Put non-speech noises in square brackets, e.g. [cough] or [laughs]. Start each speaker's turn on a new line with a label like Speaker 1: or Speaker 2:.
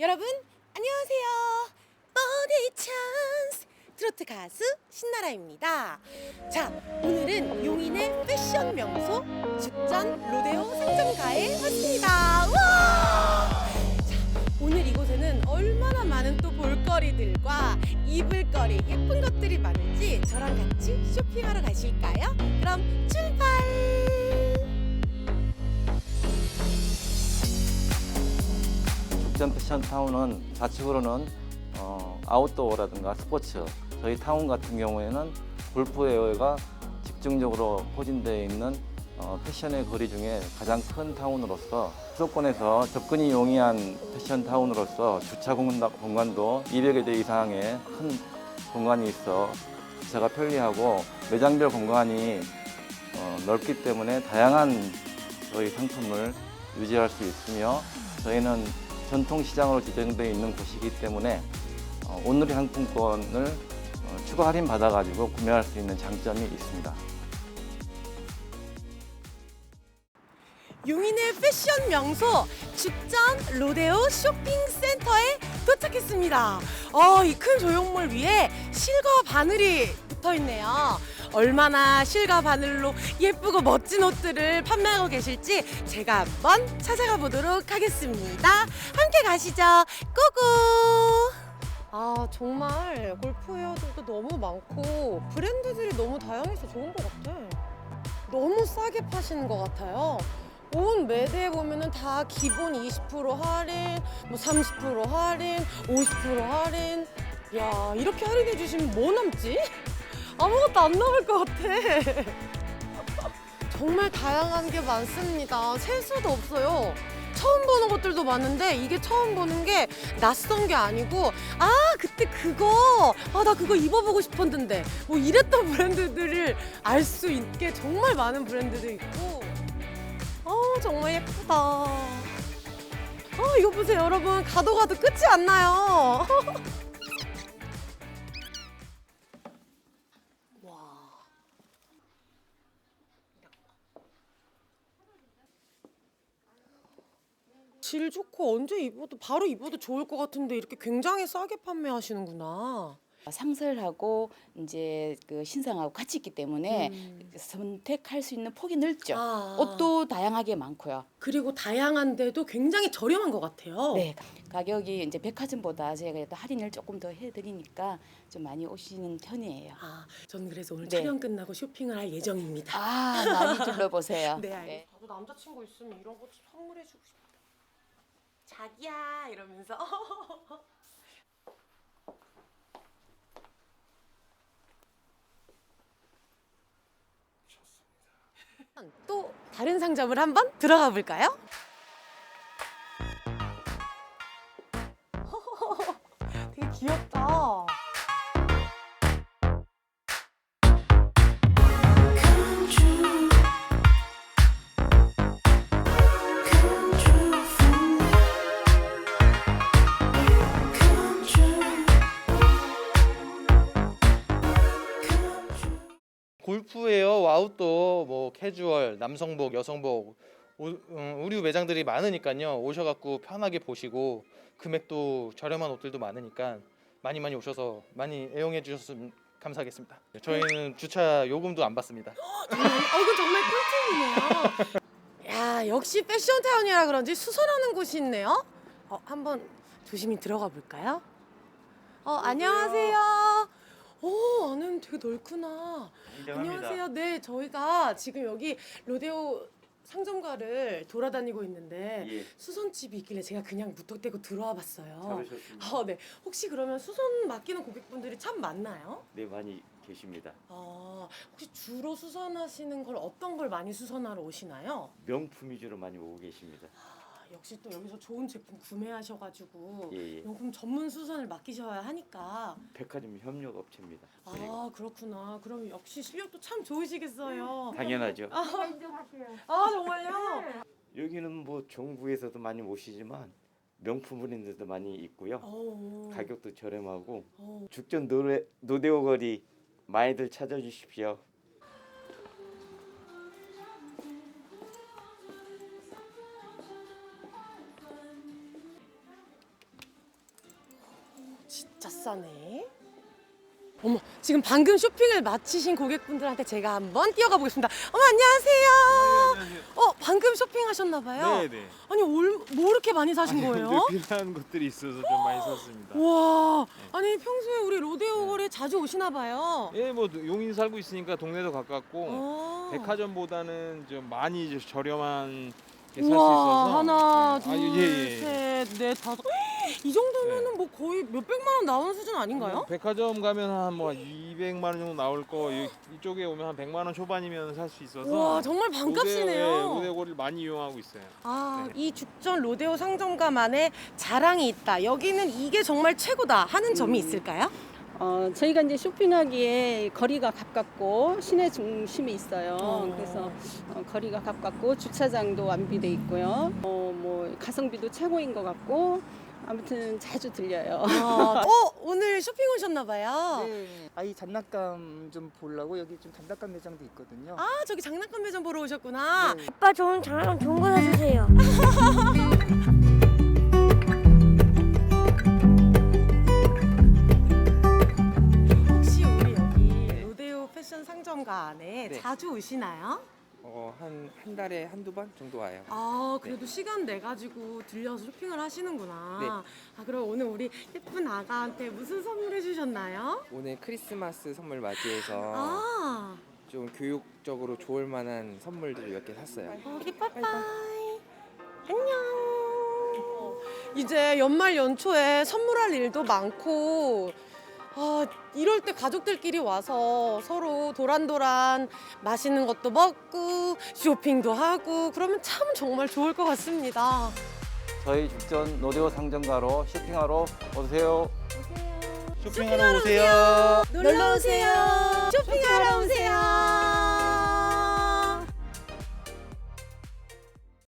Speaker 1: 여러분 안녕하세요. 버디 찬스 트로트 가수 신나라입니다. 자 오늘은 용인의 패션 명소 죽전 로데오 상점가에 왔습니다. 와! 자 오늘 이곳에는 얼마나 많은 또 볼거리들과 입을거리 예쁜 것들이 많은지 저랑 같이 쇼핑하러 가실까요? 그럼 출발!
Speaker 2: 죽전 패션 타운은 좌측으로는 어, 아웃도어라든가 스포츠 저희 타운 같은 경우에는 골프웨어가 집중적으로 포진되어 있는 어, 패션의 거리 중에 가장 큰 타운으로서 수도권에서 접근이 용이한 패션 타운으로서 주차 공간- 공간도 200여 대 이상의 큰 공간이 있어 주차가 편리하고 매장별 공간이 어, 넓기 때문에 다양한 저희 상품을 유지할 수 있으며 저희는 전통시장으로 지정되어 있는 곳이기 때문에 어, 온누리 상품권을 어, 추가 할인 받아가지고 구매할 수 있는 장점이 있습니다.
Speaker 1: 용인의 패션 명소 죽전 로데오 쇼핑센터에 도착했습니다. 어, 이 큰 조형물 위에 실과 바늘이 붙어 있네요. 얼마나 실과 바늘로 예쁘고 멋진 옷들을 판매하고 계실지 제가 한번 찾아가 보도록 하겠습니다. 함께 가시죠. 고고! 아, 정말 골프웨어들도 너무 많고 브랜드들이 너무 다양해서 좋은 것 같아. 너무 싸게 파시는 것 같아요. 온 매대에 보면은 다 기본 20% 할인, 뭐 30% 할인, 50% 할인. 야, 이렇게 할인해 주시면 뭐 남지? 아무것도 안 남을 것 같아. [laughs] 정말 다양한 게 많습니다. 셀 수도 없어요. 처음 보는 것들도 많은데 이게 처음 보는 게 낯선 게 아니고 아 그때 그거 아 나 그거 입어보고 싶었는데 뭐 이랬던 브랜드들을 알 수 있게 정말 많은 브랜드도 있고 어 정말 예쁘다 어 이거 보세요 여러분 가도 가도 끝이 안 나요 [laughs] 질 좋고 언제 입어도 바로 입어도 좋을 것 같은데 이렇게 굉장히 싸게 판매하시는구나.
Speaker 3: 상설하고 이제 그 신상하고 같이 있기 때문에
Speaker 1: 음.
Speaker 3: 선택할 수 있는 폭이 넓죠.
Speaker 1: 아.
Speaker 3: 옷도 다양하게 많고요.
Speaker 1: 그리고 다양한데도 굉장히 저렴한 것 같아요.
Speaker 3: 네, 가격이 이제 백화점보다 저희가 또 할인을 조금 더 해드리니까 좀 많이 오시는 편이에요.
Speaker 1: 아, 저는 그래서 오늘
Speaker 3: 네.
Speaker 1: 촬영 끝나고 쇼핑을 할 예정입니다.
Speaker 3: 아, 많이 둘러보세요. [laughs]
Speaker 1: 네, 알겠습니다. 저도 남자친구 있으면 이런 거 선물해주고 싶다. 자기야 이러면서. [laughs] 또 다른 상점을 한번 들어가 볼까요?
Speaker 4: 골프웨어, 아웃도어, 뭐 캐주얼, 남성복, 여성복, 오, 음, 의류 매장들이 많으니까요. 오셔갖고 편하게 보시고 금액도 저렴한 옷들도 많으니까 많이 많이 오셔서 많이 애용해 주셨으면 감사하겠습니다. 네, 저희는 주차 요금도 안 받습니다.
Speaker 1: 어, 이거 정말 꿀팁이네요. 야, 역시 패션타운이라 그런지 수선하는 곳이 있네요. 어, 한번 조심히 들어가 볼까요? 어, 안녕하세요. 오, 안에는 되게 넓구나. 안녕하세요. 네, 저희가 지금 여기 로데오 상점가를 돌아다니고 있는데
Speaker 2: 예,
Speaker 1: 수선집이 있길래 제가 그냥 무턱대고 들어와 봤어요.
Speaker 2: 잘하셨습니다.
Speaker 1: 어, 네. 혹시 그러면 수선 맡기는 고객분들이 참 많나요?
Speaker 2: 네, 많이 계십니다.
Speaker 1: 아, 혹시 주로 수선하시는 걸 어떤 걸 많이 수선하러 오시나요?
Speaker 2: 명품 위주로 많이 오고 계십니다.
Speaker 1: 아, 역시 또 여기서 좋은 제품 구매하셔가지고
Speaker 2: 예, 예.
Speaker 1: 명품 전문 수선을 맡기셔야 하니까
Speaker 2: 백화점 협력 업체입니다.
Speaker 1: 아 그렇구나. 그럼 역시 실력도 참 좋으시겠어요.
Speaker 2: 당연하죠.
Speaker 1: 아, 아 정말요?
Speaker 2: 여기는 뭐 정부에서도 많이 오시지만 명품 브랜드도 많이 있고요.
Speaker 1: 어,
Speaker 2: 가격도 저렴하고
Speaker 1: 어.
Speaker 2: 죽전 노래, 노대오 거리 많이들 찾아주십시오.
Speaker 1: 진짜 싸네. 어머, 지금 방금 쇼핑을 마치신 고객분들한테 제가 한번 뛰어가 보겠습니다. 어머, 안녕하세요. 어, 방금 쇼핑하셨나 봐요.
Speaker 5: 네 네.
Speaker 1: 아니, 올, 뭐 이렇게 많이 사신 거예요?
Speaker 5: 필요한 것들이 있어서 좀 많이 샀습니다.
Speaker 1: 와, 아니 평소에 우리 로데오 거리 자주 오시나 봐요.
Speaker 5: 예, 뭐 용인 살고 있으니까 동네도 가깝고
Speaker 1: 어.
Speaker 5: 백화점보다는 좀 많이 이제 저렴한 게 살 수
Speaker 1: 우와,
Speaker 5: 있어서
Speaker 1: 하나,
Speaker 5: 네.
Speaker 1: 둘,
Speaker 5: 아, 예, 예, 예.
Speaker 1: 셋, 넷, 다섯. 이 정도면은 뭐 거의 몇 백만 원 나오는 수준 아닌가요?
Speaker 5: 뭐 백화점 가면 한뭐 200만 원 정도 나올 거 이, 이쪽에 오면 한 100만 원 초반이면 살 수 있어서
Speaker 1: 와, 정말 반값이네요.
Speaker 5: 로데오를 많이 이용하고 있어요.
Speaker 1: 아,
Speaker 5: 네.
Speaker 1: 이 죽전 로데오 상점가만의 자랑이 있다. 여기는 이게 정말 최고다 하는 점이 있을까요?
Speaker 6: 어, 저희가 이제 쇼핑하기에 거리가 가깝고 시내 중심에 있어요.
Speaker 1: 어.
Speaker 6: 그래서 어, 거리가 가깝고 주차장도 완비돼 있고요. 어, 뭐 가성비도 최고인 것 같고 아무튼 자주 들려요.
Speaker 1: 어, 어, 오늘 쇼핑 오셨나 봐요.
Speaker 7: 네, 아이 장난감 좀 보려고 여기 좀 장난감 매장도 있거든요.
Speaker 1: 아, 저기 장난감 매점 보러 오셨구나.
Speaker 7: 네.
Speaker 8: 아빠 좋은 장난감 좋은 거 사주세요.
Speaker 1: 혹시 우리 여기 로데오 패션 상점가 안에
Speaker 9: 네.
Speaker 1: 자주 오시나요?
Speaker 9: 어, 한, 한 달에 한두 번 정도 와요.
Speaker 1: 아, 그래도 시간 내 가지고 들려서 쇼핑을 하시는구나.
Speaker 9: 네.
Speaker 1: 아, 그럼 오늘 우리 예쁜 아가한테 무슨 선물 해 주셨나요?
Speaker 9: 오늘 크리스마스 선물 맞이해서
Speaker 1: 아,
Speaker 9: 좀 교육적으로 좋을 만한 선물들을 몇 개 샀어요.
Speaker 1: 오케이, 빠빠이. 안녕. 이제 연말 연초에 선물할 일도 많고, 아, 이럴 때 가족들끼리 와서 서로 도란도란 맛있는 것도 먹고, 쇼핑도 하고, 그러면 참 정말 좋을 것 같습니다.
Speaker 2: 저희 죽전 로데오 상점가로 쇼핑하러 오세요.
Speaker 4: 쇼핑하러 오세요.
Speaker 1: 놀러 오세요. 쇼핑하러 오세요.